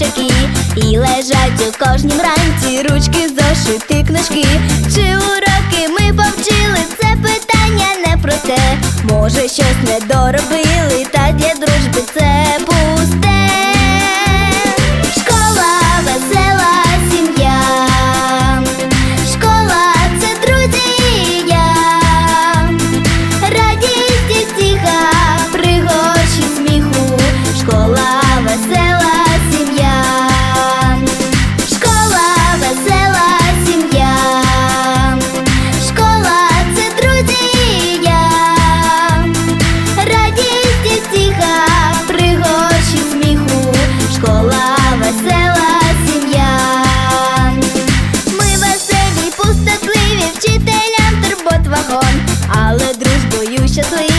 хлопчики, і лежать у кожнім ранці ручки, зошити, книжки. Чи уроки ми повчили? Це питання не про те, може щось не доробили. faixa do